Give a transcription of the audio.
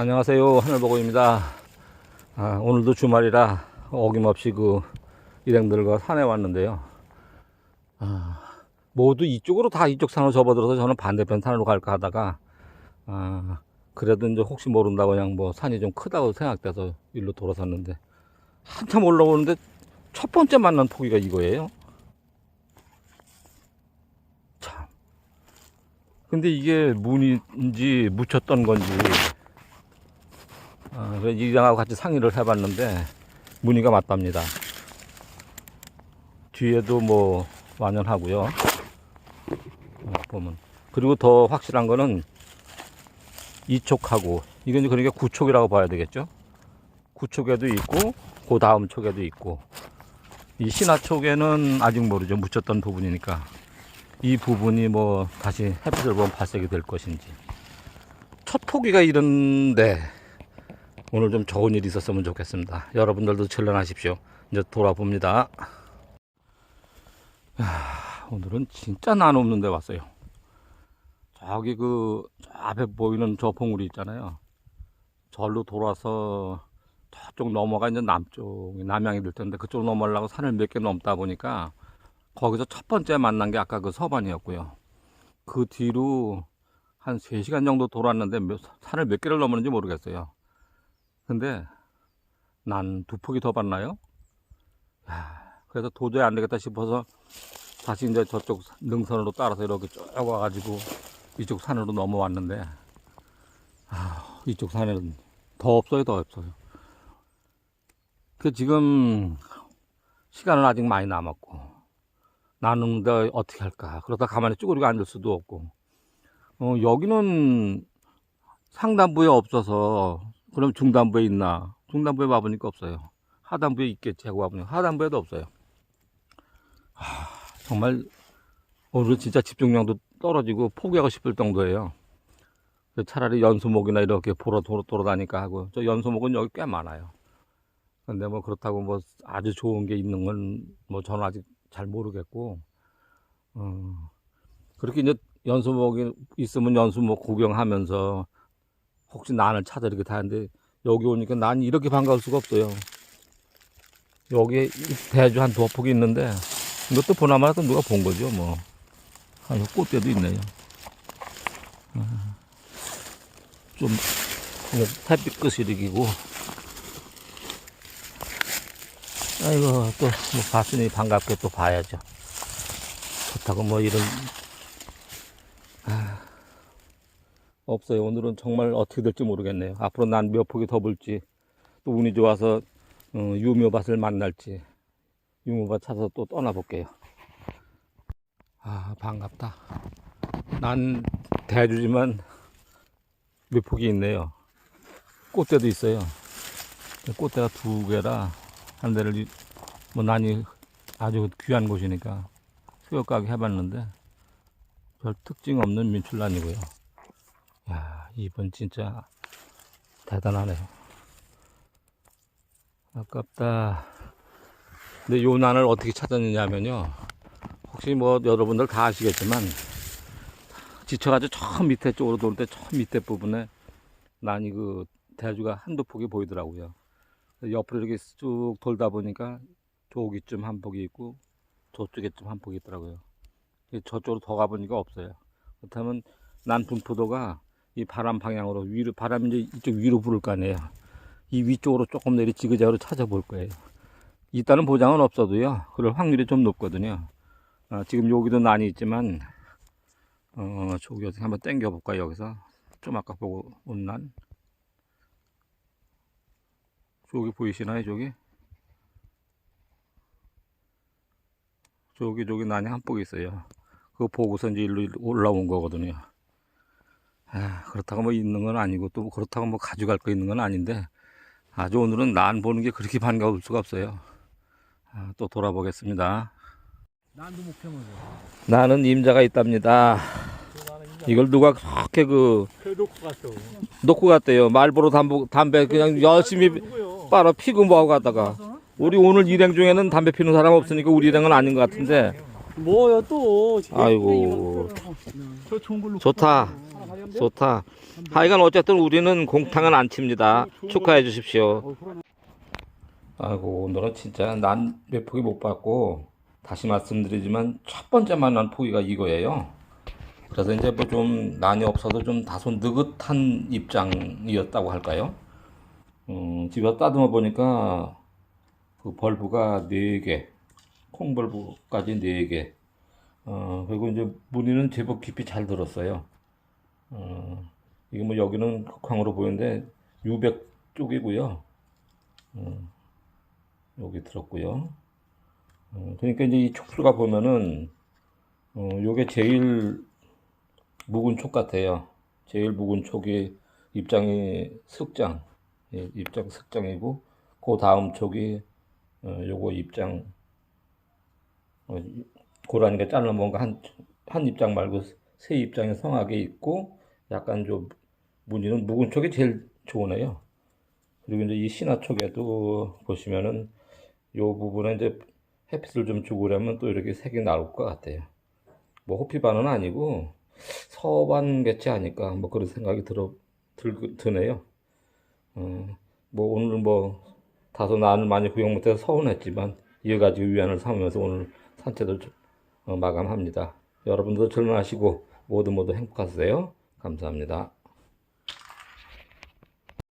안녕하세요. 하늘보고입니다. 아, 오늘도 주말이라 어김없이 그 일행들과 산에 왔는데요. 아, 모두 이쪽으로 다 이쪽 산으로 접어들어서 저는 반대편 산으로 갈까 하다가 아, 그래도 이제 혹시 모른다고 그냥 뭐 산이 좀 크다고 생각돼서 일로 돌아섰는데 한참 올라오는데 첫 번째 만난 포기가 이거예요. 참. 근데 이게 문인지 묻혔던 건지 아, 그래서 이장하고 같이 상의를 해봤는데 무늬가 맞답니다. 뒤에도 뭐 완연하고요. 어, 보면 그리고 더 확실한 거는 이촉하고 이건 그러니까 구촉이라고 봐야 되겠죠. 구촉에도 있고 그 다음 촉에도 있고 이 신화 촉에는 아직 모르죠. 묻혔던 부분이니까 이 부분이 뭐 다시 햇빛을 보면 발색이 될 것인지 첫 포기가 이런데 오늘 좀 좋은 일이 있었으면 좋겠습니다. 여러분들도 전련하십시오. 이제 돌아봅니다. 야, 오늘은 진짜 난 없는 데 왔어요. 저기 그, 저 앞에 보이는 저 봉우리 있잖아요. 절로 돌아서 저쪽 넘어가 이제 남쪽, 남양이 될 텐데 그쪽 넘어가려고 산을 몇 개 넘다 보니까 거기서 첫 번째 만난 게 아까 그 서반이었고요. 그 뒤로 한 3시간 정도 돌았는데 몇- 산을 몇 개를 넘었는지 모르겠어요. 근데 난 두 폭이 더 봤나요? 야, 그래서 도저히 안 되겠다 싶어서 다시 이제 저쪽 능선으로 따라서 이렇게 쭉 와가지고 이쪽 산으로 넘어왔는데 아, 이쪽 산에는 더 없어요, 더 없어요. 그 지금 시간은 아직 많이 남았고 나는데 어떻게 할까? 그러다 가만히 쭈그리고 앉을 수도 없고 어, 여기는 상단부에 없어서 그럼 중단부에 있나? 중단부에 와보니까 없어요. 하단부에 있겠지 하고 와보니까 하단부에도 없어요. 하, 정말 오늘 진짜 집중력도 떨어지고 포기하고 싶을 정도예요. 차라리 연수목이나 이렇게 보러 돌아, 돌아다니까 하고 저 연수목은 여기 꽤 많아요. 근데 뭐 그렇다고 뭐 아주 좋은 게 있는 건 뭐 저는 아직 잘 모르겠고 어, 그렇게 이제 연수목이 있으면 연수목 구경하면서 혹시 난을 찾아 이렇게 다는데 여기 오니까 난 이렇게 반가울 수가 없어요. 여기에 이 대주 한 두어 폭이 있는데 이것도 보나마나 누가 본 거죠 뭐. 아, 이 꽃대도 있네요. 아, 좀 이거 햇빛 끝이 이기고 아이고 또 뭐 봤으니 반갑게 또 봐야죠. 그렇다고 뭐 이런 없어요. 오늘은 정말 어떻게 될지 모르겠네요. 앞으로 난몇 폭이 더 불지, 또 운이 좋아서 어, 유묘밭을 만날지, 유묘밭 찾아서 또 떠나볼게요. 아, 반갑다. 난 대주지만 몇 폭이 있네요. 꽃대도 있어요. 꽃대가 두 개라 한 대를 이- 뭐 난이 아주 귀한 곳이니까 수역가게 해봤는데 별 특징 없는 민출란이고요. 야, 이번 진짜 대단하네요. 아깝다. 근데 요 난을 어떻게 찾았느냐면요. 혹시 뭐 여러분들 다 아시겠지만 지쳐가지고 저 밑에 쪽으로 돌 때 저 밑에 부분에 난이 그 대주가 한두 폭이 보이더라고요. 옆으로 이렇게 쭉 돌다 보니까 저기쯤 한 폭이 있고 저쪽에쯤 한 폭이 있더라고요. 저쪽으로 더 가보니까 없어요. 그렇다면 난 분포도가 이 바람 방향으로 위로 바람이 이제 이쪽 위로 부를 거 아니에요. 이 위쪽으로 조금 내리 지그재그로 찾아볼 거예요. 있다는 보장은 없어도요. 그럴 확률이 좀 높거든요. 아, 지금 여기도 난이 있지만 어, 저기 어떻게 한번 당겨 볼까요? 여기서 좀 아까 보고 온 난. 저기 보이시나요? 저기? 저기 저기 난이 한 폭 있어요. 그거 보고서 이제 일로 올라온 거거든요. 아, 그렇다고 뭐 있는 건 아니고 또 그렇다고 뭐 가져갈 거 있는 건 아닌데 아주 오늘은 난 보는 게 그렇게 반가울 수가 없어요. 아, 또 돌아보겠습니다. 난도 목표면 나는 임자가 있답니다. 이걸 누가 그렇게 그그 놓고 갔어. 놓고 갔대요. 말보로 담배, 담배 그냥 열심히 누구요? 빨아 피고 뭐 하고 갔다가 우리 오늘 일행 중에는 담배 피는 사람 없으니까 우리 일행은 아닌 것 같은데 뭐요 또? 아이고 저 좋은 걸로. 좋다. 좋다. 하여간 어쨌든 우리는 공탕은 안 칩니다. 축하해 주십시오. 어. 아이고 오늘은 진짜 난 몇 포기 못 받고 다시 말씀드리지만 첫 번째 만난 포기가 이거예요. 그래서 이제 뭐 좀 난이 없어도 좀 다소 느긋한 입장이었다고 할까요? 음, 집에 따듬어 보니까 그 벌브가 네 개, 콩벌브까지 네 개. 어, 그리고 이제 무늬는 제법 깊이 잘 들었어요. 어, 이게 뭐 여기는 흑황으로 보이는데 유백 쪽이고요. 여기 들었고요. 어, 그러니까 이제 이 촉수가 보면은 어, 요게 제일 묵은 촉 같아요. 제일 묵은 촉이 입장이 석장, 예, 입장 석장이고 그 다음 촉이 어, 요거 입장 어, 고라니가 잘라 뭔가 한, 한 입장 말고 세 입장이 성하게 있고 약간 좀 무늬는 묵은 촉이 제일 좋으네요. 그리고 이제 이 신화 촉에도 보시면은 요 부분에 이제 햇빛을 좀 주고 그러면 또 이렇게 색이 나올 것 같아요. 뭐 호피반은 아니고 서반 개체 아닐까 뭐 그런 생각이 들어 들, 드네요. 어, 뭐 오늘 뭐 다소 나는 많이 구경 못해서 서운했지만 이어가지고 위안을 삼으면서 오늘 산책을 좀, 어, 마감합니다. 여러분도 즐거하시고 모두 모두 행복하세요. 감사합니다.